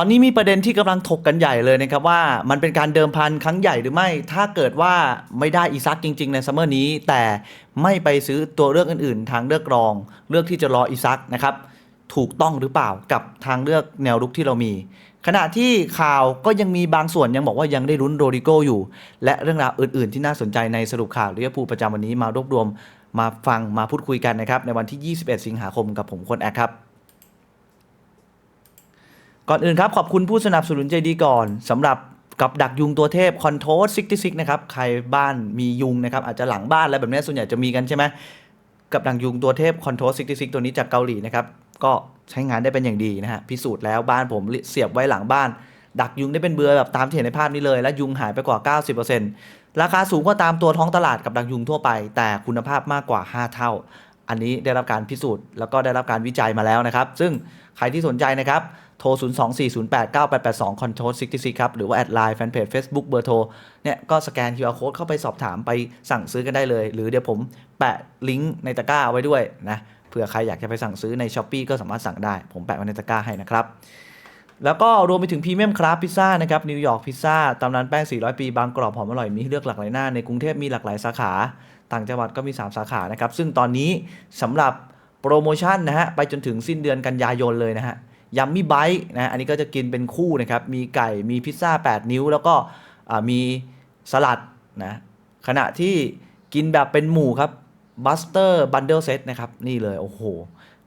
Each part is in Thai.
อนนี้มีประเด็นที่กำลังถกกันใหญ่เลยนะครับว่ามันเป็นการเดิมพันครั้งใหญ่หรือไม่ ถ้าเกิดว่าไม่ได้อีซักจริง ๆ ในซัมเมอร์นี้ แต่ไม่ไปซื้อตัวเลือกอื่น ๆ ทางเลือกรอง เลือกที่จะรออีซักนะครับถูกต้องหรือเปล่ากับทางเลือกแนวรุกที่เรามี ขณะที่ข่าวก็ยังมีบางส่วนยังบอกว่ายังได้ลุ้นโรดิโกอยู่ และเรื่องราวอื่น ๆ ที่น่าสนใจในสรุปข่าวลิเวอร์พูลประจำวันนี้มารวบรวมมาฟังมาพูดคุยกันนะครับในวันที่ 21 สิงหาคมกับผมคนแอคครับ ก่อนอื่นครับ ขอบคุณผู้สนับสนุนใจดีก่อนสำหรับกับดักยุงตัวเทพ Control 66นะครับใครบ้านมียุงนะครับอาจจะหลังบ้านอะไรแบบนี้ส่วนใหญ่จะมีกันใช่ไหมกับดักยุงตัวเทพ Control 66ตัวนี้จากเกาหลีนะครับก็ใช้งานได้เป็นอย่างดีนะฮะพิสูจน์แล้วบ้านผมเสียบไว้หลังบ้าน ดักยุงได้เป็นเบือแบบตามที่เห็นในภาพนี้เลย และยุงหายไปกว่า 90%ราคาสูงกว่าตามตัวท้องตลาดกับดักยุงทั่วไป แต่คุณภาพมากกว่า 5 เท่า อันนี้ได้รับการพิสูจน์แล้วก็ได้รับการวิจัยมาแล้วนะครับ ซึ่งใครที่สนใจนะครับ โทร 024089882 Control 66ครับหรือว่าแอดไลน์แฟนเพจ Facebook เบอร์โทรเนี่ยก็สแกน QR Code เข้าไปสอบถามไปสั่งซื้อกันได้เลย หรือเดี๋ยวผมแปะลิงก์ในตะกร้าไว้ด้วยนะเผื่อใครอยากจะไปสั่งซื้อใน s h อ p e e ก็สามารถสั่งได้ ผมแปะไว้ในตะกร้าให้นะครับแล้วก็รวมไปถึงพรีเมียมคราฟพิซซ่านะครับนิวยอร์กพิซซ่าตำนานแป้ง 400 ปี บางกรอบหอมอร่อยมีให้เลือกหลากหลายหน้า ในกรุงเทพมีหลากหลายสาขา ต่างจังหวัดก็มี 3 สาขานะครับ ซึ่งตอนนี้สำหรับโปรโมชั่นนะฮะ ไปจนถึงสิ้นเดือนกันยายนเลยนะฮะ ยัมมี่ไบต์นะอันนี้ก็จะกินเป็นคู่นะครับมีไก่มีพิซซ่า 8 นิ้ว แล้วก็มีสลัดนะขณะที่กินแบบเป็นหมู่ครับบัสเตอร์บันเดิลเซตนะครับนี่เลยโอ้โห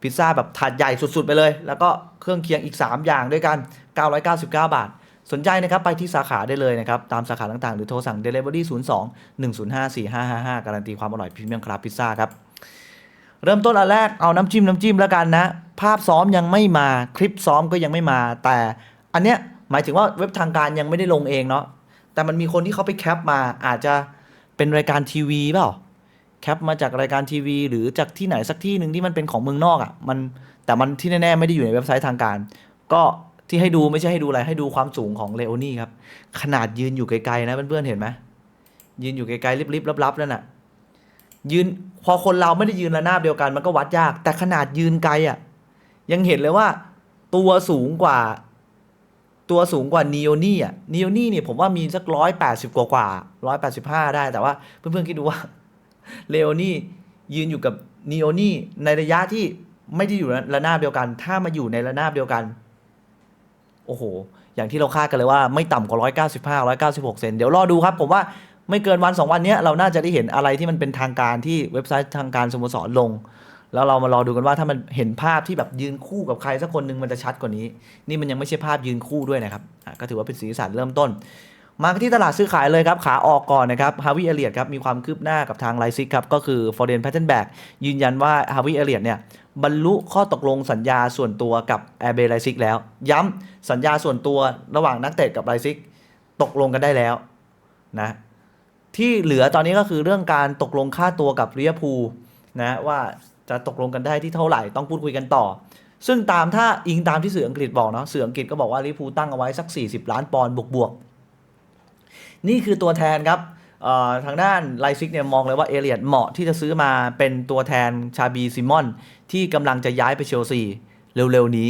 พิซซ่าแบบถาดใหญ่สุดๆ ไปเลย แล้วก็เครื่องเคียงอีก 3 อย่างด้วยกัน 999 บาท สนใจนะครับ ไปที่สาขาได้เลยนะครับ ตามสาขาต่างๆ หรือโทรสั่ง Delivery 02 105 4555 การันตีความอร่อยพรีเมียมครับพิซซ่าครับ เริ่มต้นอันแรกเอาน้ำจิ้มน้ำจิ้มแล้วกันนะ ภาพซ้อมยังไม่มาคลิปซ้อมก็ยังไม่มา แต่อันเนี้ยหมายถึงว่าเว็บทางการยังไม่ได้ลงเองเนาะแต่มันมีคนที่เขาไปแคปมาอาจจะเป็นรายการทีวีเปล่าแคปมาจากรายการทีวี หรือจากที่ไหนสักที่หนึ่งที่มันเป็นของเมืองนอกอะ่ะมันแต่มันที่แน่ๆไม่ได้อยู่ในเว็บไซต์ทางการ ก็ที่ให้ดูไม่ใช่ให้ดูอะไรให้ดูความสูงของเลโอนี่ครับขนาดยืนอยู่ไกลๆนะเพื่อนๆเห็นไหมยืนอยู่ไกลๆลิบๆลับๆนั่นน่ะ ยืนพอคนเราไม่ได้ยืนระนาบเดียวกันมันก็วัดยาก แต่ขนาดยืนไกลอะยังเห็นเลยว่า ตัวสูงกว่า ตัวสูงกว่านีโอนี่อะนีโอนี่เนี่ยผมว่ามีสักร้อยแปดสิบกว่ากว่าร้อยแปดสิบห้าได้แต่ว่า เพื่อนๆคิดดูว่าเลโอนี่ยืนอยู่กับนีโอนี่ในระยะที่ไม่ได้อยู่ระนาบเดียวกัน ถ้ามาอยู่ในระนาบเดียวกัน โอ้โห อย่างที่เราคาดกันเลยว่าไม่ต่ำกว่า 195 196 เซน เดี๋ยวรอดูครับ ผมว่า ไม่เกินวัน 2 วันนี้เราน่าจะได้เห็นอะไรที่มันเป็นทางการที่เว็บไซต์ทางการสโมสรลง แล้วเรามารอดูกันว่าถ้ามันเห็นภาพที่แบบยืนคู่กับใครสักคนหนึ่งมันจะชัดกว่านี้ นี่มันยังไม่ใช่ภาพยืนคู่ด้วยนะครับก็ถือว่าเป็นสีสันเริ่มต้น มาที่ตลาดซื้อขายเลยครับ ขาออกก่อนนะครับฮาวิเอเลียดครับมีความคืบหน้ากับทางไลซิกครับก็คือฟอร์เดนแพทเทนแบกยืนยันว่าฮาวิเอเลียดเนี่ยบรรลุข้อตกลงสัญญาส่วนตัวกับแอร์เบไลซิกแล้ว ย้ำสัญญาส่วนตัวระหว่างนักเตะกับไลซิกตกลงกันได้แล้วนะ ที่เหลือตอนนี้ก็คือเรื่องการตกลงค่าตัวกับเรียพูลนะว่าจะตกลงกันได้ที่เท่าไหร่ต้องพูดคุยกันต่อ ซึ่งตามถ้าอิงตามที่สื่ออังกฤษบอกเนาะสื่ออังกฤษก็บอกว่าลิเวอร์พูลตั้งเอาไว้สัก 40 ล้านปอนด์บวกๆนี่คือตัวแทนครับทางด้านไลซิกเนี่ยมองเลยว่าเอเลียดเหมาะที่จะซื้อมาเป็นตัวแทนชาบีซิมอนที่กำลังจะย้ายไปเชลซีเร็วๆนี้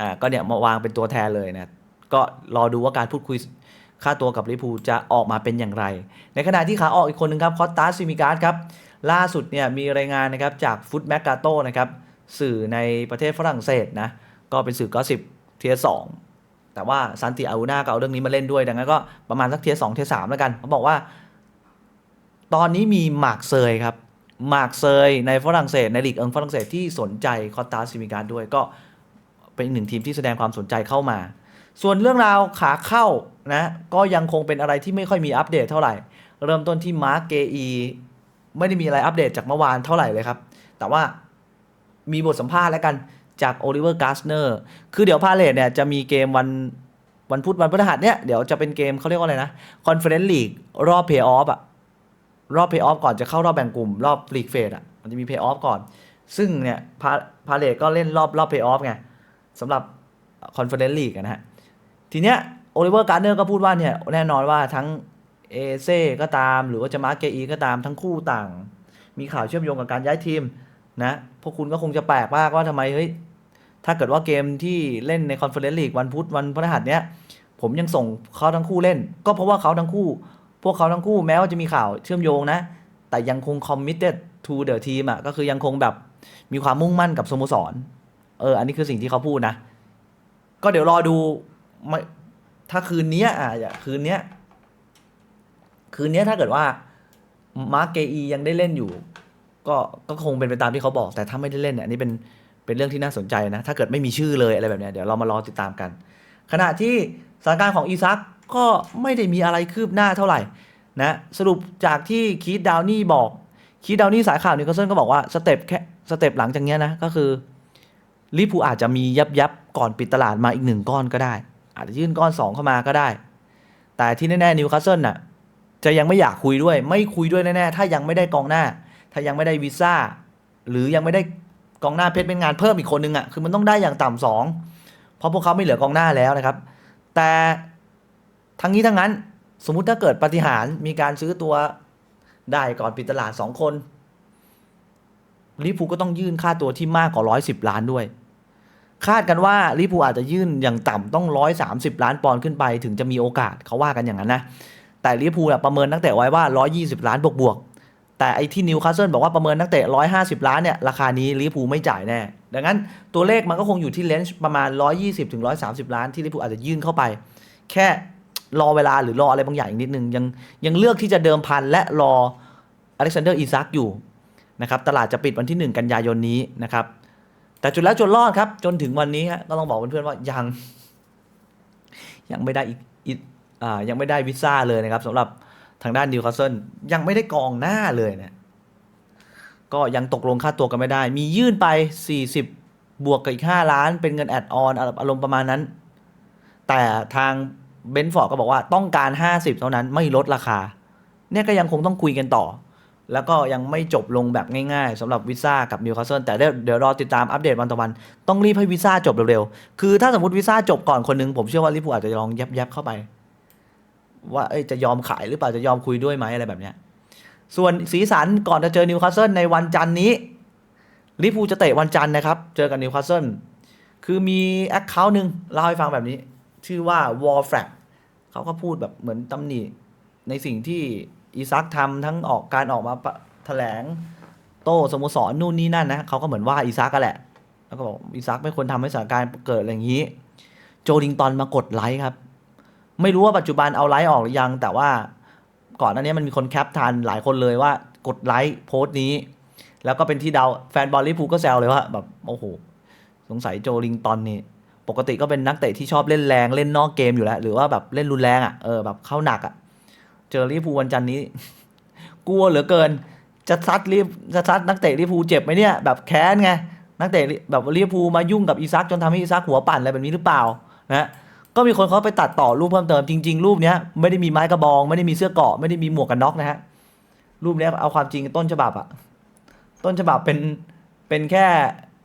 อ่าก็เนี่ยมาวางเป็นตัวแทนเลยนะก็รอดูว่าการพูดคุย ค่าตัวกับลิพูจะออกมาเป็นอย่างไร ในขณะที่ขาออกอีกคนหนึ่งครับคอสตาซิมิการ์ดครับล่าสุดเนี่ยมีรายงานนะครับจากฟุตแมกกาโตนะครับสื่อในประเทศฝรั่งเศสนะก็เป็นสื่อก็สิบเทียสองแต่ว่าซันติอาอูนาก็เอาเรื่องนี้มาเล่นด้วยดังนั้นก็ประมาณสักเทียสองเทียสามแล้วกันเขาบอกว่า ตอนนี้มีหมากเซยครับหมากเซยในฝรั่งเศสในลีกเอิงฝรั่งเศสที่สนใจคอสตาซิมิการ์ดด้วยก็เป็นอีกหนึ่งทีมที่แสดงความสนใจเข้ามา ส่วนเรื่องราวขาเข้า นะก็ยังคงเป็นอะไรที่ไม่ค่อยมีอัปเดตเท่าไหร่ เริ่มต้นที่มาร์กเกอีไม่ได้มีอะไรอัปเดตจากเมื่อวานเท่าไหร่เลยครับ แต่ว่ามีบทสัมภาษณ์แล้วกันจากโอลิเวอร์กาสเนอร์คือเดี๋ยวพาเลตเนี่ยจะมีเกมวันวันพุธวันพฤหัสเนี่ยเดี๋ยวจะเป็นเกมเขาเรียกว่าอะไรนะคอนเฟอเรนซ์ลีกรอบเพย์ออฟอะรอบเพย์ออฟก่อนจะเข้ารอบแบ่งกลุ่ม รอบลีกเฟสอะมันจะมีเพย์ออฟก่อน ซึ่งเนี่ยพาพาเลตก็เล่นรอบรอบเพย์ออฟไงสำหรับคอนเฟอเรนซ์ลีกนะฮะทีเนี้ย ลิเวอร์การ์เนอร์ก็พูดว่าเนี่ยแน่นอนว่าทั้งเอเซ่ก็ตาม หรือว่าจะมาร์เกอีก็ตามทั้งคู่ต่าง มีข่าวเชื่อมโยงกับการย้ายทีมนะพวกคุณก็คงจะแปลกมากว่าทำไมเฮ้ยถ้าเกิดว่าเกมที่เล่นในคอนเฟอเรนซ์ลีกวันพุธวันพฤหัสเนี้ยผมยังส่งเขาทั้งคู่เล่น ก็เพราะว่าเขาทั้งคู่ พวกเขาทั้งคู่แม้ว่าจะมีข่าวเชื่อมโยงนะ แต่ยังคง committed to the team อะก็คือยังคงแบบมีความมุ่งมั่นกับสโมสร เออ อันนี้คือสิ่งที่เขาพูดนะ ก็เดี๋ยวรอดูไม่ ถ้าคืนนี้อะอย่าคืนนี้คืนนี้ถ้าเกิดว่ามาร์กเกอียังได้เล่นอยู่ ก็ก็คงเป็นไปตามที่เขาบอก แต่ถ้าไม่ได้เล่นเนี่ยอันนี้เป็นเป็นเรื่องที่น่าสนใจนะ ถ้าเกิดไม่มีชื่อเลยอะไรแบบเนี้ยเดี๋ยวเรามารอติดตามกัน ขณะที่สถานการณ์ของอีซักก็ไม่ได้มีอะไรคืบหน้าเท่าไหร่นะสรุปจากที่คีดดาวนี่บอกคีดดาวนี่สายข่าวนิวคาสเซิลก็บอกว่าสเต็ปแค่สเต็ปหลังจากเนี้ยนะก็คือลิปูอาจจะมียับยับก่อนปิดตลาดมาอีกหนึ่งก้อนก็ได้ อาจจะยื่นก้อนสองเข้ามาก็ได้ แต่ที่แน่ๆนิวคาสเซิลน่ะจะยังไม่อยากคุยด้วย ไม่คุยด้วยแน่ๆถ้ายังไม่ได้กองหน้า ถ้ายังไม่ได้วีซ่าหรือยังไม่ได้กองหน้าเพชรเป็นงานเพิ่มอีกคนนึงอะคือมันต้องได้อย่างต่ำสองเพราะพวกเขาไม่เหลือกองหน้าแล้วนะครับ แต่ทั้งนี้ทั้งนั้นสมมุติถ้าเกิดปฏิหารมีการซื้อตัวได้ก่อนปิดตลาดสองคนลิเวอร์พูก็ต้องยื่นค่าตัวที่มากกว่าร้อยสิบล้านด้วย คาดกันว่าลิเวอร์พูอาจจะยื่นอย่างต่ำต้องร้อยสามสิบล้านปอนด์ขึ้นไป ถึงจะมีโอกาสเขาว่ากันอย่างนั้นนะ แต่ลิเวอร์พูประเมินนักเตะไว้ว่าร้อยี่สิบล้านบวกบวกๆแต่ไอ้ที่นิวคาสเซิลบอกว่าประเมินนักเตะร้อยห้าสิบล้านเนี่ยราคานี้ลิเวอร์พูไม่จ่ายแน่ ดังนั้นตัวเลขมันก็คงอยู่ที่เลนส์ประมาณ 120ถึง130 ล้านที่ลิเวอร์พูอาจจะยื่นเข้าไป แค่รอเวลาหรือรออะไรบางอย่างอีกนิดนึงยังยังเลือกที่จะเดิมพันและรออเล็กซานเดอร์อีซักอยู่นะครับตลาดจะปิดวันที่ 1 กันยายนนี้นะครับ แต่จุดแล้วจนรอดครับ จนถึงวันนี้ฮะก็ต้องบอกเพื่อนๆว่ายัง ยังไม่ได้อีกอ่ายังไม่ได้วีซ่าเลยนะครับสำหรับทางด้านนิวคาสเซิลยังไม่ได้กองหน้าเลยเนี่ยก็ยังตกลงค่าตัวกันไม่ได้ มียื่นไป 40 บวกกับอีก 5 ล้าน เป็นเงินแอดออนอารมณ์ประมาณนั้น แต่ทางเบนฟอร์ดก็บอกว่าต้องการ 50 เท่านั้นไม่ลดราคา เนี่ยก็ยังคงต้องคุยกันต่อ แล้วก็ยังไม่จบลงแบบง่ายๆสำหรับวีซ่ากับนิวคาสเซิลแต่เดี๋ยวเดี๋ยวรอติดตามอัปเดตวันต่อวัน ต้องรีบให้วีซ่าจบเร็วๆ คือถ้าสมมติวีซ่าจบก่อนคนหนึง ผมเชื่อว่าลิเวอร์พูอาจจะลองยับๆเข้าไป ว่าจะยอมขายหรือเปล่าจะยอมคุยด้วยไหมอะไรแบบเนี้ยส่วนสีสันก่อนจะเจอนิวคาสเซิลในวันจันนี้ลิเวอร์พูจะเตะวันจันนะครับ เจอกับนิวคาสเซิลคือมีแอคเคาท์หนึ่งเล่าให้ฟังแบบนี้ ชื่อว่า Wall f l a g เขาก็พูดแบบเหมือนตำหนิในสิ่งที่ อีซักทำทั้งออกการออกมาแถลง โต้สโมสรนู่นนี่นั่นนะเขาก็เหมือนว่าอีซักกันแหละ แล้วก็บอกอีซักไม่ควรทำให้สถานการณ์เกิดอะไรอย่างนี้ โจลิงตันมากดไลค์ครับ ไม่รู้ว่าปัจจุบันเอาไลค์ออกหรือยัง แต่ว่าก่อนหน้านี้มันมีคนแคปทันหลายคนเลยว่ากดไลค์โพสต์นี้ แล้วก็เป็นที่เดาแฟนบอลลิพูก็แซวเลยว่าแบบโอ้โหสงสัยโจลิงตันนี่ปกติก็เป็นนักเตะที่ชอบเล่นแรงเล่นนอกเกมอยู่แล้ว หรือว่าแบบเล่นรุนแรงอะเออแบบเข้าหนักอะ เจอลิเวอร์พูลวันจันนี้ กลัวเหลือเกิน จะซัดลิเวจะซัดนักเตะลิเวอร์พูลเจ็บไหมเนี่ย แบบแค้นไง นักเตะแบบลิเวอร์พูลมายุ่งกับอีซักจนทำให้อีซักหัวปั่นอะไรแบบนี้หรือเปล่านะก็มีคนเขาไปตัดต่อรูปเพิ่มเติมจริง ๆ รูปเนี้ยไม่ได้มีไม้กระบอง ไม่ได้มีเสื้อเกาะไม่ได้มีหมวกกันน็อกนะฮะรูปเนี้ยเอาความจริงต้นฉบับอะต้นฉบับเป็นเป็นแค่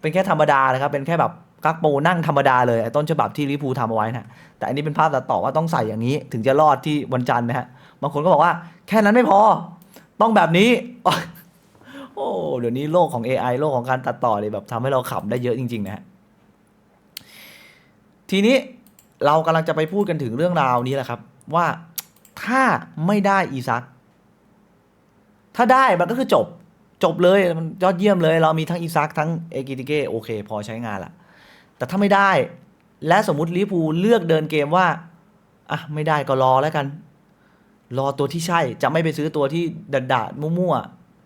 เป็นแค่ธรรมดานะครับเป็นแค่แบบกักโปนั่งธรรมดาเลยไอ้ต้นฉบับที่ลิพูทำเอาไว้นะแต่อันนี้เป็นภาพตัดต่อว่าต้องใส่อย่างนี้ ถึงจะรอดที่วันจันทร์นะฮะ บางคนก็บอกว่า แค่นั้นไม่พอ ต้องแบบนี้ โอ้เดี๋ยวนี้โลกของ AI โลกของการตัดต่อเลยแบบทำให้เราขำได้เยอะจริง ๆ นะฮะทีนี้เรากำลังจะไปพูดกันถึงเรื่องราวนี้แหละครับ ว่าถ้าไม่ได้อีซักถ้าได้มันก็คือจบจบเลยมันยอดเยี่ยมเลย เรามีทั้งอีซักทั้งเอกิติเกโอเค พอใช้งานละแต่ถ้าไม่ได้ และสมมติลิเวอร์พูเลือกเดินเกมว่าอะไม่ได้ก็รอแล้วกัน รอตัวที่ใช่จะไม่ไปซื้อตัวที่ดัดๆมั่ว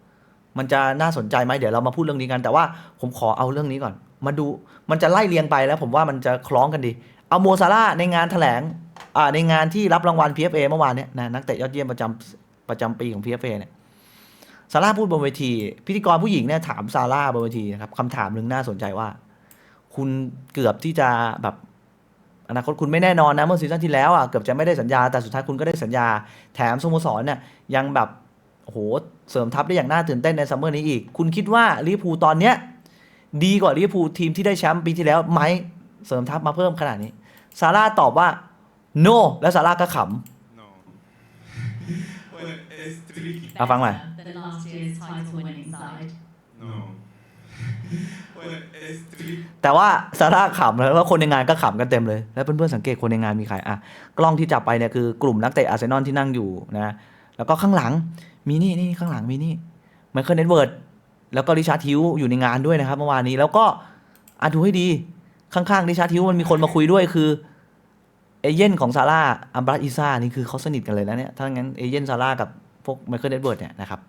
ๆมันจะน่าสนใจไหมเดี๋ยวเรามาพูดเรื่องนี้กัน แต่ว่าผมขอเอาเรื่องนี้ก่อน มาดูมันจะไล่เรียงไปแล้ว ผมว่ามันจะคล้องกันดี เอาโมซาร่าในงานแถลงในงานที่รับรางวัล PFA เมื่อวานเนี้ยนะนักเตะยอดเยี่ยมประจำประจำปีของ PFA เนี่ยซาร่าพูดบนเวที พิธีกรผู้หญิงเนี่ยถามซาร่าบนเวทีนะครับคำถามหนึ่งน่าสนใจว่า คุณเกือบที่จะแบบ อนาคตคุณไม่แน่นอนนะเมื่อซีซั่นที่แล้วอะเกือบจะไม่ได้สัญญาแต่สุดท้ายคุณก็ได้สัญญา แถมสโมสรเนี่ยยังแบบโอ้โหเสริมทัพได้อย่างน่าตื่นเต้นในซัมเมอร์นี้อีก คุณคิดว่าลิเวอร์พูลตอนเนี้ยดีกว่าลิเวอร์พูลทีมที่ได้แชมป์ปีที่แล้วไหมเสริมทัพมาเพิ่มขนาดนี้ซาร่าตอบว่า no แล้วซาร่าก็ข No. well, it's tricky. เอาฟังหน่อย The last year's title winning side. No. แต่ว่าซาร่าขำแล้วว่าคนในงานก็ขำกันเต็มเลย แล้วเพื่อนๆสังเกตคนในงานมีใครอะกล้องที่จับไปเนี่ยคือกลุ่มนักเตะอาร์เซนอลที่นั่งอยู่นะ แล้วก็ข้างหลังมีนี่นี่ข้างหลังมีนี่ไมเคิลเน็ตเวิร์ดแล้วก็ริชาร์ดฮิวอยู่ในงานด้วยนะครับเมื่อวานนี้แล้วก็อะดูให้ดีข้างๆริชาร์ดฮิวมันมีคนมาคุยด้วยคือเอเย่นของซาร่าอัมบรัสอิซ่านี่คือเขาสนิทกันเลยนะเนี่ยถ้างั้นเอเย่นซาร่ากับพวกไมเคิลเน็ตเวิร์ดเนี่ยนะครับ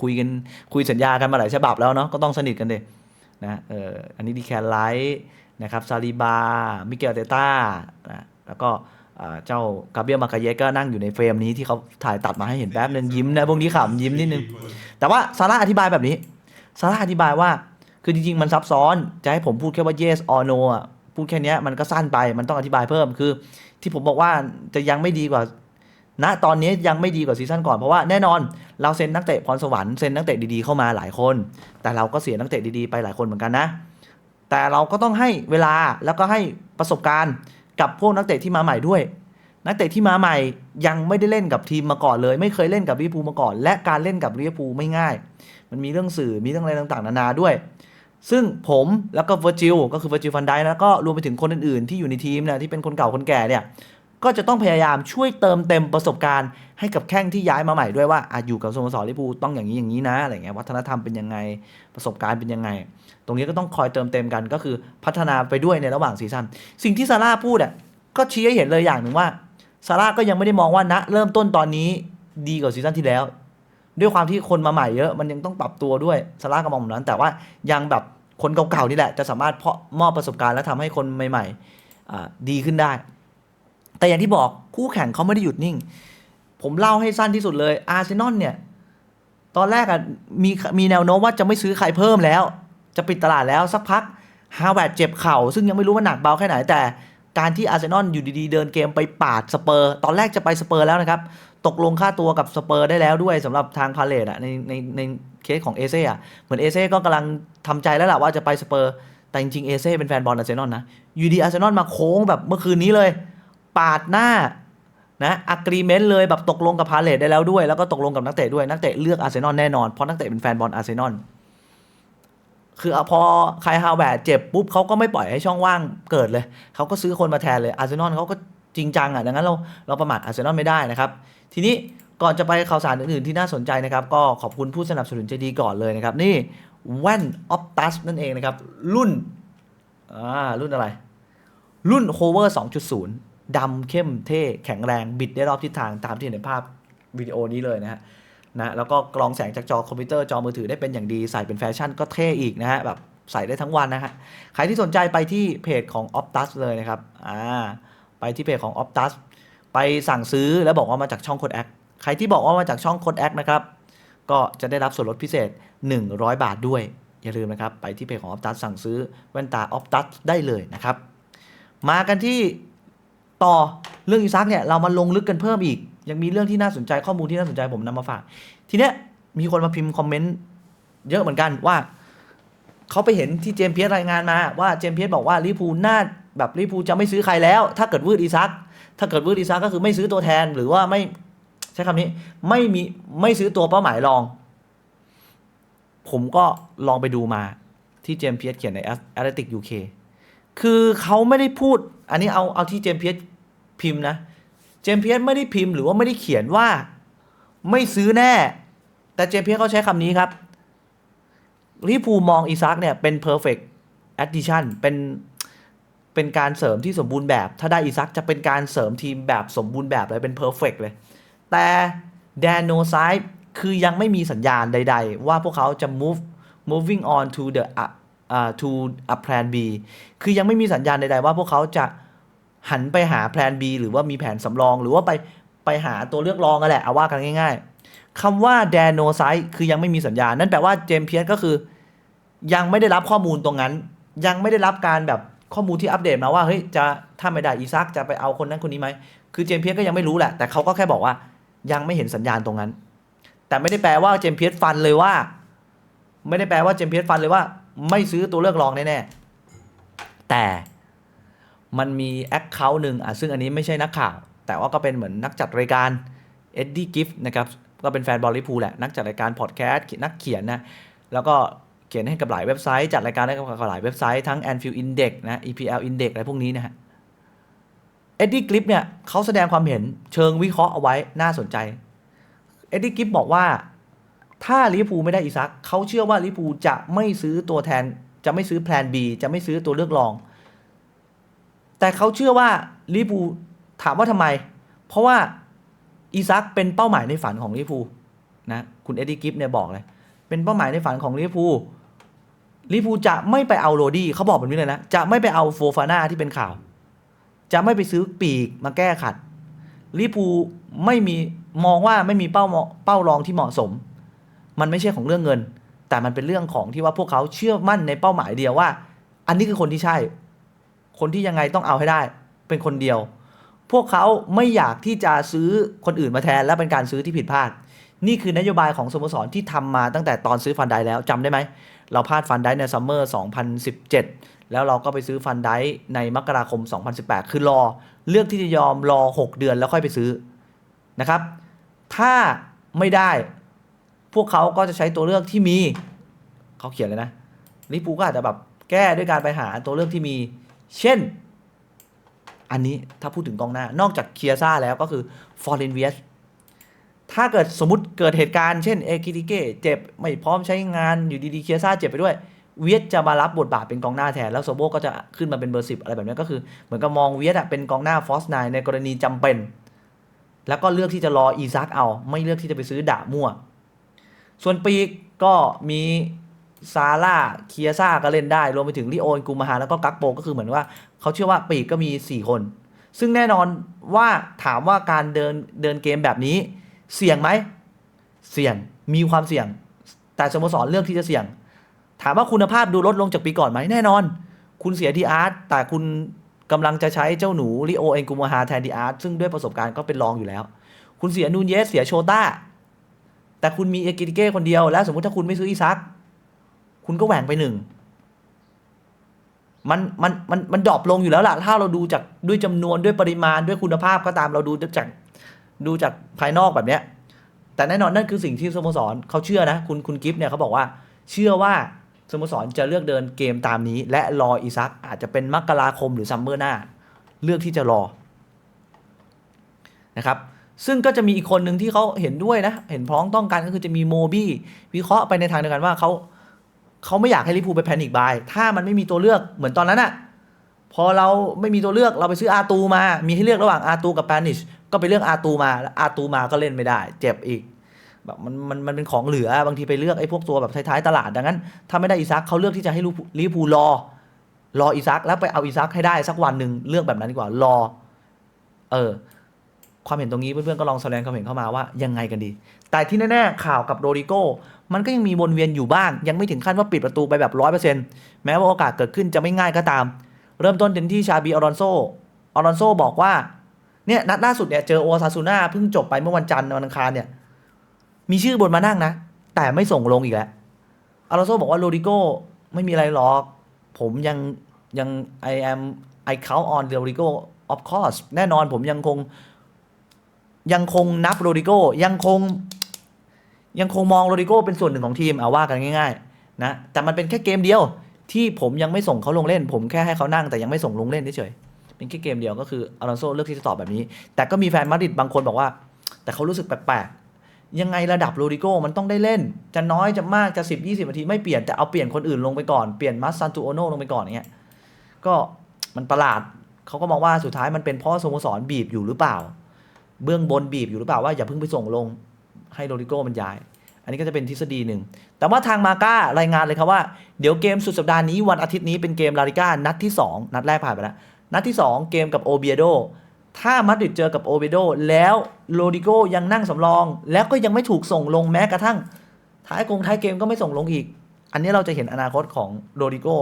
คุยกันคุยสัญญากันมาหลายฉบับแล้วเนาะก็ต้องสนิทกันเด นะเอออันนี้ดีแคนไลท์นะครับซาลิบา มิเกลเตต้านะแล้วก็เจ้ากาเบียมาคาเยก็นั่งอยู่ในเฟรมนี้ที่เขาถ่ายตัดมาให้เห็นแป๊บนึงยิ้มนะพวกนี้ขำยิ้มนิดนึง แต่ว่าซาร่าอธิบายแบบนี้ซาร่าอธิบายว่าคือจริงๆ มันซับซ้อน จะให้ผมพูดแค่ว่า yes or no อะพูดแค่นี้มันก็สั้นไปมันต้องอธิบายเพิ่มคือ ที่ผมบอกว่าจะยังไม่ดีกว่าณตอนนี้ยังไม่ดีกว่าซีซั่นก่อนเพราะว่าแน่นอน เราเซ็นนักเตะพรสวรรค์เซ็นนักเตะดีๆเข้ามาหลายคน แต่เราก็เสียนักเตะดีๆไปหลายคนเหมือนกันนะ แต่เราก็ต้องให้เวลาแล้วก็ให้ประสบการณ์กับพวกนักเตะที่มาใหม่ด้วย นักเตะที่มาใหม่ยังไม่ได้เล่นกับทีมมาก่อนเลย ไม่เคยเล่นกับลิเวอร์พูลมาก่อน และการเล่นกับลิเวอร์พูลไม่ง่าย มันมีเรื่องสื่อมีเรื่องอะไรต่างๆ นานาด้วย ซึ่งผมแล้วก็เวอร์จิลก็คือเวอร์จิลฟันไดแล้วก็รวมไปถึงคนอื่นๆที่อยู่ในทีมเนี่ยที่เป็นคนเก่าคนแก่เนี่ย ก็จะต้องพยายามช่วยเติมเต็มประสบการณ์ให้กับแข้งที่ย้ายมาใหม่ด้วยว่าออยู่กับสโมสรลิเวอร์พูลต้องอย่างนี้อย่างนี้นะอะไรเงี้ยวัฒนธรรมเป็นยังไงประสบการณ์เป็นยังไง ตรงนี้ก็ต้องคอยเติมเต็มกันก็คือพัฒนาไปด้วยในระหว่างซีซั่นสิ่งที่ซาร่าพูดอะก็ชี้ให้เห็นเลยอย่างหนึ่งว่าซาร่าก็ยังไม่ได้มองว่าณเริ่มต้นตอนนี้ดีกว่าซีซั่นที่แล้ว ด้วยความที่คนมาใหม่เยอะมันยังต้องปรับตัวด้วยซาร่าก็มองแบบนั้น แต่ว่ายังแบบคนเก่าๆนี่แหละจะสามารถเพาะมอบประสบการณ์และทำให้คนใหม่ๆดีขึ้นได้ แต่อย่างที่บอกคู่แข่งเขาไม่ได้หยุดนิ่ง ผมเล่าให้สั้นที่สุดเลย อาร์เซนอลเนี่ย ตอนแรกอะมีมีแนวโน้มว่าจะไม่ซื้อใครเพิ่มแล้ว จะปิดตลาดแล้วสักพักฮาวเวิร์ดเจ็บเข่า ซึ่งยังไม่รู้ว่าหนักเบาแค่ไหน แต่การที่อาร์เซนอลอยู่ดีๆ เดินเกมไปปาดสเปอร์ ตอนแรกจะไปสเปอร์แล้วนะครับ ตกลงค่าตัวกับสเปอร์ได้แล้วด้วยสำหรับทางพาเลตอะในในในเคสของเอเซ่อะเหมือนเอเซ่ก็กำลังทำใจแล้วแหละว่าจะไปสเปอร์แต่จริงๆเอเซ่เป็นแฟนบอลอาร์เซนอลนะอยู่ดีอาร์เซนอลมาโค้งแบบเมื่อคืนนี้เลย ปาดหน้านะอักรีเมนต์เลยแบบตกลงกับพาเลตได้แล้วด้วย แล้วก็ตกลงกับนักเตะด้วยนักเตะเลือกอาร์เซนอลแน่นอน เพราะนักเตะเป็นแฟนบอลอาร์เซนอลคืออพอใครฮาวแวร์ดเจ็บปุ๊บเขาก็ไม่ปล่อยให้ช่องว่างเกิดเลย เขาก็ซื้อคนมาแทนเลยอาร์เซนอลเขาก็จริงจังอะดังนั้นเราเราประมาทอาร์เซนอลไม่ได้นะครับ ทีนี้ก่อนจะไปข่าวสารอื่นๆที่น่าสนใจนะครับ ก็ขอบคุณผู้สนับสนุนใจดีก่อนเลยนะครับ นี่แว่นออ t ตัสนั่นเองนะครับ รุ่นอ่ารุ่นอะไร รุ่น Hover 2.0 ดำเข้มเท่แข็งแรงบิดได้รอบทิศทางตามที่เห็นในภาพวิดีโอนี้เลยนะฮะนะแล้วก็กรองแสงจากจอคอมพิวเตอร์จอมือถือได้เป็นอย่างดีใส่เป็นแฟชั่นก็เท่อีกนะฮะแบบใส่ได้ทั้งวันนะฮะใครที่สนใจไปที่เพจของ Optus เลยนะครับอ่าไปที่เพจของ Optus ไปสั่งซื้อแล้วบอกว่ามาจากช่องโคดแอคใครที่บอกว่ามาจากช่องโคดแอคนะครับก็จะได้รับส่วนลดพิเศษ 100 บาทด้วย อย่าลืมนะครับ ไปที่เพจของ Optus สั่งซื้อแว่นตา Optus ได้เลยนะครับ มากันที่ ต่อเรื่องอีซักเนี่ยเรามาลงลึกกันเพิ่มอีก ยังมีเรื่องที่น่าสนใจข้อมูลที่น่าสนใจผมนำมาฝาก ทีเนี้ยมีคนมาพิมพ์คอมเมนต์เยอะเหมือนกันว่าเขาไปเห็นที่เจมเพียสรายงานมาว่าเจมเพียสบอกว่าลิพูน่าแบบลิพูจะไม่ซื้อใครแล้ว ถ้าเกิดวืดอีซักถ้าเกิดวืดอีซักก็คือไม่ซื้อตัวแทนหรือว่าไม่ใช้คำนี้ไม่มีไม่ซื้อตัวเป้าหมายรอง ผมก็ลองไปดูมาที่เจมเพียสเขียนใน Athletic UK คือเขาไม่ได้พูด อันนี้เอาเอาที่เจมเพียส พิมพ์นะ เจมส์เพียสไม่ได้พิมพ์หรือว่าไม่ได้เขียนว่า ไม่ซื้อแน่ แต่เจมส์เพียสเขาใช้คำนี้ครับลิพูมองอีซักเนี่ยเป็น perfect addition เป็นเป็นการเสริมที่สมบูรณ์แบบ ถ้าได้อีซักจะเป็นการเสริมทีมแบบสมบูรณ์แบบเลยเป็น perfect เลย แต่แดนโนไซด์คือยังไม่มีสัญญาณใด ๆ ว่าพวกเขาจะ move moving on to the uh, uh, to a plan B คือยังไม่มีสัญญาณใด ๆ ว่าพวกเขาจะ หันไปหาแผน B หรือว่ามีแผนสำรอง หรือว่าไปไปหาตัวเลือกรองกันแหละเอาว่ากันง่าย ๆคำว่าแดนโนไซด์คือยังไม่มีสัญญาณ นั่นแปลว่าเจมเพียสก็คือ ยังไม่ได้รับข้อมูลตรงนั้น ยังไม่ได้รับการแบบข้อมูลที่อัปเดตมาว่าเฮ้ยจะถ้าไม่ได้อีซักจะไปเอาคนนั้นคนนี้ไหมคือเจมเพียสก็ยังไม่รู้แหละ แต่เขาก็แค่บอกว่า ยังไม่เห็นสัญญาณตรงนั้น แต่ไม่ได้แปลว่าเจมเพียสฟันเลยว่า ไม่ได้แปลว่าเจมเพียสฟันเลยว่า ไม่ซื้อตัวเลือกรองแน่ๆแต่ มันมีแอคเคาท์หนึ่งอะซึ่งอันนี้ไม่ใช่นักข่าว แต่ว่าก็เป็นเหมือนนักจัดรายการเอ็ดดี้กิฟต์นะครับก็เป็นแฟนบอลลิพูแหละ นักจัดรายการพอดแคสต์นักเขียนนะแล้วก็เขียนให้กับหลายเว็บไซต์ จัดรายการให้กับหลายเว็บไซต์ทั้ง Anfield Index นะ EPL Index อะไรพวกนี้นะฮะเอ็ดดี้กลิปเนี่ยเขาแสดงความเห็นเชิงวิเคราะห์เอาไว้น่าสนใจเอ็ดดี้กลิปบอกว่า ถ้าลิเวอร์พูไม่ได้อีซักเขาเชื่อว่าลิเวอร์พูจะไม่ซื้อตัวแทน จะไม่ซื้อแพลน B จะไม่ซื้อตัวเลือกรอง แต่เขาเชื่อว่าลิเวอร์พูถามว่าทำไม เพราะว่าอีซักเป็นเป้าหมายในฝันของลิเวอร์พูนะคุณเอ็ดดี้กิฟเนี่ยบอกเลย เป็นเป้าหมายในฝันของลิเวอร์พูลลิเวอร์พูจะไม่ไปเอาโรดี้เขาบอกแบบนี้เลยนะ จะไม่ไปเอาโฟฟาน่าที่เป็นข่าว จะไม่ไปซื้อปีกมาแก้ขัดลิเวอร์พูไม่มีมองว่าไม่มีเป้าหมาะเป้ารองที่เหมาะสม มันไม่ใช่ของเรื่องเงิน แต่มันเป็นเรื่องของที่ว่าพวกเขาเชื่อมั่นในเป้าหมายเดียวว่า อันนี้คือคนที่ใช่ คนที่ยังไงต้องเอาให้ได้ เป็นคนเดียว พวกเขาไม่อยากที่จะซื้อคนอื่นมาแทนและเป็นการซื้อที่ผิดพลาด นี่คือนโยบายของสโมสรที่ทำมาตั้งแต่ตอนซื้อฟันไดแล้วจำได้ไหม เราพลาดฟันไดในซัมเมอร์2017 แล้วเราก็ไปซื้อฟันไดในมกราคม 2018 คือรอเลือกที่จะยอมรอ 6 เดือนแล้วค่อยไปซื้อนะครับ ถ้าไม่ได้พวกเขาก็จะใช้ตัวเลือกที่มี เขาเขียนเลยนะลิเวอร์พูก็อาจจะแบบแก้ด้วยการไปหาตัวเลือกที่มี เช่น อันนี้ถ้าพูดถึงกองหน้า นอกจากเคียซ่าแล้วก็คือฟอร์เรนเวียสถ้าเกิดสมมติเกิดเหตุการณ์เช่นเอกิติเก้เจ็บไม่พร้อมใช้งานอยู่ดีๆเคียซ่าเจ็บไปด้วย เวียสจะมารับบทบาทเป็นกองหน้าแทน แล้วโซโบก็จะขึ้นมาเป็นเบอร์สิบอะไรแบบนี้ก็คือ เหมือนกับมองเวียสเป็นกองหน้าฟอสไนในกรณีจำเป็น แล้วก็เลือกที่จะรออีซักเอา ไม่เลือกที่จะไปซื้อด่ามั่ว ส่วนปีกก็มี ซาร่าเคียซ่าก็เล่นได้ รวมไปถึงลิโอนกูมาฮาแล้วก็กักโปก็คือเหมือนว่าเขาเชื่อว่าปีกก็มี 4 คน ซึ่งแน่นอนว่าถามว่าการเดินเดินเกมแบบนี้ เสี่ยงไหม เสี่ยงมีความเสี่ยง แต่สโมสรเลือกที่จะเสี่ยง ถามว่าคุณภาพดูลดลงจากปีก่อนไหมแน่นอน คุณเสียดีอาร์ตแต่คุณกำลังจะใช้เจ้าหนูลิโอเอ็นกูมาฮาแทนดีอาร์ตซึ่งด้วยประสบการณ์ก็เป็นรองอยู่แล้ว คุณเสียนูนเยสเสียโชต้าแต่คุณมีเอกิติเก้คนเดียวแล้วสมมติถ้าคุณไม่ซื้ออีซัก คุณก็แหว่งไปหนึ่งมันมันมันมันดรอปลงอยู่แล้วล่ะ ถ้าเราดูจากด้วยจำนวนด้วยปริมาณด้วยคุณภาพก็ตามเราดูจากดูจากภายนอกแบบเนี้ย แต่แน่นอนนั่นคือสิ่งที่สโมสรเขาเชื่อนะ คุณคุณกิฟต์เนี่ยเขาบอกว่า เชื่อว่าสโมสรจะเลือกเดินเกมตามนี้ และรออีซักอาจจะเป็นมกราคมหรือซัมเมอร์หน้า เลือกที่จะรอนะครับซึ่งก็จะมีอีกคนหนึ่งที่เขาเห็นด้วยนะ เห็นพ้องต้องกันก็คือจะมีโมบี้วิเคราะห์ไปในทางเดียวกันว่าเขา เขาไม่อยากให้ลิเวอร์พูไปแพนิคบาย ถ้ามันไม่มีตัวเลือกเหมือนตอนนั้นอะพอเราไม่มีตัวเลือกเราไปซื้ออาตูมา มีให้เลือกระหว่างอาตูกับแพนิชก็ไปเลือกอาตูมาอาตูมาก็เล่นไม่ได้ เจ็บอีกแบบมันมันมันเป็นของเหลือบางทีไปเลือกไอ้พวกตัวแบบท้ายๆตลาดดังนั้น ถ้าไม่ได้อีซักเขาเลือกที่จะให้ลิเวอร์พูรอ รออีซักแล้วไปเอาอีซักให้ได้สักวันหนึ่งเลือกแบบนั้นดีกว่ารอ เออ ความเห็นตรงนี้เพื่อนๆก็ลองแสดงความเห็นเข้ามาว่ายังไงกันดี แต่ที่แน่ๆข่าวกับโรดิโก้ มันก็ยังมีวนเวียนอยู่บ้าง ยังไม่ถึงขั้นว่าปิดประตูไปแบบร้อยเปอร์เซ็นต์แม้ว่าโอกาสเกิดขึ้นจะไม่ง่ายก็ตาม เริ่มต้นกันที่ชาบีออรอนโซออรอนโซบอกว่าเนี่ยนัดล่าสุดเนี่ยเจอโอซาซูน่าเพิ่งจบไปเมื่อวันจันทร์วันอังคารเนี่ยมีชื่อบนมานั่งนะ แต่ไม่ส่งลงอีกแล้วอารอนโซบอกว่าโรดิโก้ไม่มีอะไรหรอก ผมยังยัง I am I count on Rodrigo of course แน่นอนผมยังคงยังคงนับโรดิโก้ยังคง ยังคงมองโรดิโก้เป็นส่วนหนึ่งของทีมเอาว่ากันง่ายๆนะแต่มันเป็นแค่เกมเดียวที่ผมยังไม่ส่งเขาลงเล่น ผมแค่ให้เขานั่งแต่ยังไม่ส่งลงเล่นเฉยๆเป็นแค่เกมเดียวก็คืออารอนโซเลือกที่จะตอบแบบนี้ แต่ก็มีแฟนมาดริดบางคนบอกว่า แต่เขารู้สึกแปลกๆยังไงระดับโรดิโก้มันต้องได้เล่น จะน้อยจะมากจะ 10 20นาทีไม่เปลี่ยนแต่เอาเปลี่ยนคนอื่นลงไปก่อนเปลี่ยนมัสซันตูโอโนลงไปก่อนอย่างเงี้ยก็มันประหลาดเขาก็มองว่าสุดท้ายมันเป็นเพราะสโมสรบีบอยู่หรือเปล่า เบื้องบนบีบอยู่หรือเปล่าว่าอย่าเพิ่งไปส่งลง ให้โรดิโก้มันย้าย อันนี้ก็จะเป็นทฤษฎีหนึ่ง แต่ว่าทางมาก้ารายงานเลยครับว่า เดี๋ยวเกมสุดสัปดาห์นี้วันอาทิตย์นี้เป็นเกมลาลิก้านัดที่ 2 นัดแรกผ่านไปแล้ว นัดที่ 2 เกมกับโอเบียโด ถ้ามาดริดเจอกับโอเบียโดแล้วโรดิโก้ยังนั่งสำรอง แล้วก็ยังไม่ถูกส่งลงแม้กระทั่ง ท้ายกงท้ายเกมก็ไม่ส่งลงอีก อันนี้เราจะเห็นอนาคตของโรดิโก้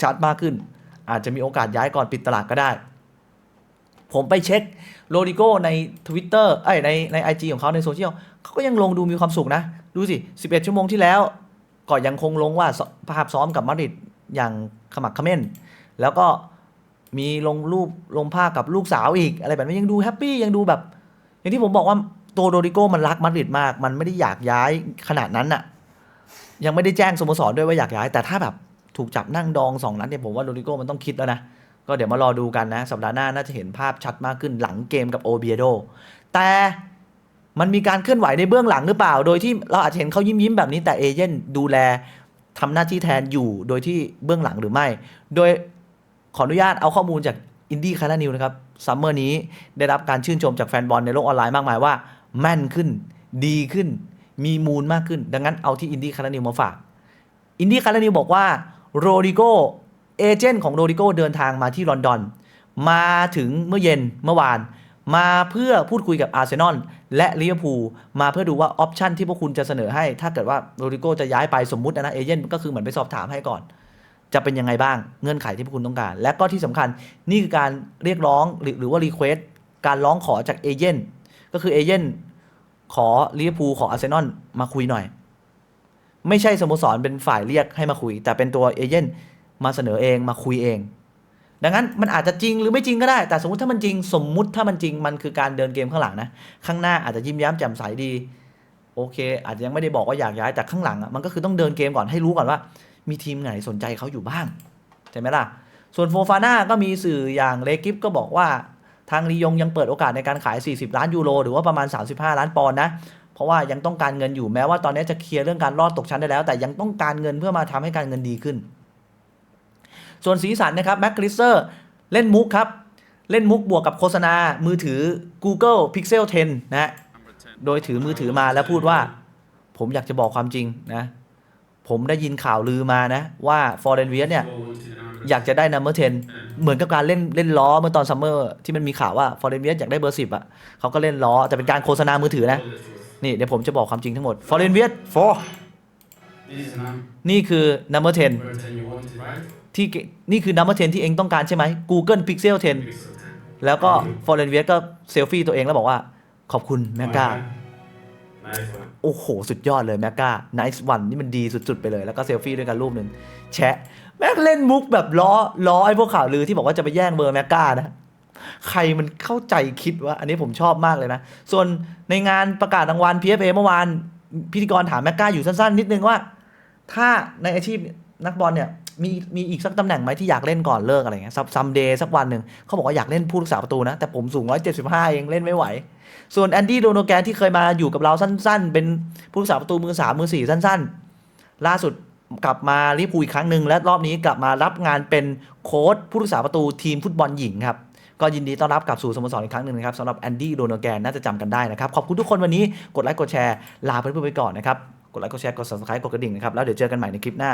ชัดมากขึ้น อาจจะมีโอกาสย้ายก่อนปิดตลาดก็ได้ ผมไปเช็คโรดิโกใน Twitter เอ้ยในในไอจของเขาในโซเชียลเขาก็ยังลงดูมีความสุขนะ ดูสิ 11 ชั่วโมงที่แล้ว ก็ยังคงลงว่าภาพซ้อมกับมาดริดอย่างขมักเขม้น แล้วก็มีลงรูปลงภาพกับลูกสาวอีกอะไรแบบนี้ยังดูแฮปปี้ยังดูแบบ อย่างที่ผมบอกว่าตัวโรดิโก้มันรักมาดริดมาก มันไม่ได้อยากย้ายขนาดนั้นน่ะยังไม่ได้แจ้งสโมสรด้วยว่าอยากย้าย แต่ถ้าแบบถูกจับนั่งดองสองนัดเนี่ยผมว่าโรดิโก้มันต้องคิดแล้วนะ ก็เดี๋ยวมารอดูกันนะ สัปดาห์หน้าน่าจะเห็นภาพชัดมากขึ้นหลังเกมกับโอเบียโด แต่มันมีการเคลื่อนไหวในเบื้องหลังหรือเปล่า โดยที่เราอาจจะเห็นเขายิ้มยิ้มแบบนี้แต่เอเย่นดูแลทำหน้าที่แทนอยู่โดยที่เบื้องหลังหรือไม่ โดยขออนุญาตเอาข้อมูลจากอินดี้คารานิวนะครับซัมเมอร์นี้ได้รับการชื่นชมจากแฟนบอลในโลกออนไลน์มากมายว่า แม่นขึ้น ดีขึ้น มีมูลมากขึ้น ดังนั้นเอาที่อินดี้คารานิวมาฝาก อินดี้คารานิวบอกว่าโรดิโก เอเจนต์ของโรดิโกเดินทางมาที่ลอนดอน มาถึงเมื่อเย็นเมื่อวาน มาเพื่อพูดคุยกับอาร์เซนอลและลิเวอร์พูลมาเพื่อดูว่าออปชันที่พวกคุณจะเสนอให้ ถ้าเกิดว่าโรดิโกจะย้ายไปสมมุตินะเอเจนต์ก็คือเหมือนไปสอบถามให้ก่อน จะเป็นยังไงบ้างเงื่อนไขที่พวกคุณต้องการ และก็ที่สำคัญนี่คือการเรียกร้องหรือหรือว่ารีเควสการร้องขอจากเอเจนต์ก็คือเอเจนต์ขอลิเวอร์พูลขออาร์เซนอลมาคุยหน่อย ไม่ใช่สโมสรเป็นฝ่ายเรียกให้มาคุย แต่เป็นตัวเอเจนต์ มาเสนอเองมาคุยเอง ดังนั้นมันอาจจะจริงหรือไม่จริงก็ได้ แต่สมมติถ้ามันจริง สมมุติถ้ามันจริงมันคือการเดินเกมข้างหลังนะ ข้างหน้าอาจจะยิ้มย้มแจ่มใสดี โอเค อาจจะยังไม่ได้บอกว่าอยากย้ายแต่ข้างหลังมันก็คือต้องเดินเกมก่อนให้รู้ก่อนว่า มีทีมไหนสนใจเขาอยู่บ้างใช่ไหมล่ะ ส่วนโฟฟาน่าก็มีสื่ออย่างเลกิฟก็บอกว่าทางลียงยังเปิดโอกาสในการขาย 40 ล้านยูโร หรือว่าประมาณ 35 ล้านปอนด์นะ เพราะว่ายังต้องการเงินอยู่แม้ว่าตอนนี้จะเคลียร์เรื่องการรอดตกชั้นได้แล้ว แต่ยังต้องการเงินเพื่อมาทำให้การเงินดีขึ้น ส่วนสีสันนะครับแม็กคริสเซอร์เล่นมุกครับ เล่นมุกบวกกับโฆษณามือถือ Google Pixel 10 นะโดยถือมือถือมาแล้วพูดว่า ผมอยากจะบอกความจริงนะ ผมได้ยินข่าวลือมานะ ว่าฟอร์เรนเวียเนี่ย อยากจะได้นัมเบอร์10 เหมือนกับการเล่นเล่นล้อเมื่อตอนซัมเมอร์ที่มันมีข่าวว่าฟอร์เรนเวียอยากได้เบอร์ 10 อะเขาก็เล่นล้อ แต่เป็นการโฆษณามือถือนะ นี่เดี๋ยวผมจะบอกความจริงทั้งหมดฟอร์เรนเวียฟอนี่คือนัมเบอร์10 ที่นี่คือนัมเบอร์10 ที่เองต้องการใช่ไหม Google Pixel 10 แล้วก็ฟอร์เรนเวียก็เซลฟี่ตัวเองแล้วบอกว่าขอบคุณแมกกาโอ้โห สุดยอดเลยแมกกา nice one นี่มันดีสุด ๆ ไปเลย แล้วก็เซลฟี่ด้วยกันรูปหนึ่งแชะ แม็กเล่นมุกแบบล้อล้อไอ้พวกข่าวลือที่บอกว่าจะไปแย่งเบอร์แมกกานะใครมันเข้าใจคิดว่า อันนี้ผมชอบมากเลยนะ ส่วนในงานประกาศรางวัล PFA เมื่อวาน พิธีกรถามแมกกาอยู่สั้น ๆ นิดนึงว่า ถ้าในอาชีพนักบอลเนี่ย มีมีอีกสักตำแหน่งไหมที่อยากเล่นก่อนเลิกอะไรเงี้ยซัมเดย์สักวันหนึ่งเขาบอกว่าอยากเล่นผู้รักษาประตูนะ แต่ผมสูง 175 เองเล่นไม่ไหว ส่วนแอนดี้โดโนแกนที่เคยมาอยู่กับเราสั้น ๆ เป็นผู้รักษาประตูมือสามมือสี่สั้น ๆ ล่าสุดกลับมาลิเวอร์พูลอีกครั้งหนึ่งและรอบนี้กลับมารับงานเป็นโค้ชผู้รักษาประตูทีมฟุตบอลหญิงครับก็ยินดีต้อนรับกลับสู่สโมสรอีกครั้งหนึ่งนะครับสำหรับแอนดี้โดโนแกนน่าจะจำกันได้นะครับ ขอบคุณทุกคนวันนี้กดไลค์กดแชร์ ลาเพื่อนๆไปก่อนนะครับ กดไลค์กดแชร์ กด subscribe กดกระดิ่งนะครับ แล้วเดี๋ยวเจอกันใหม่ในคลิปหน้า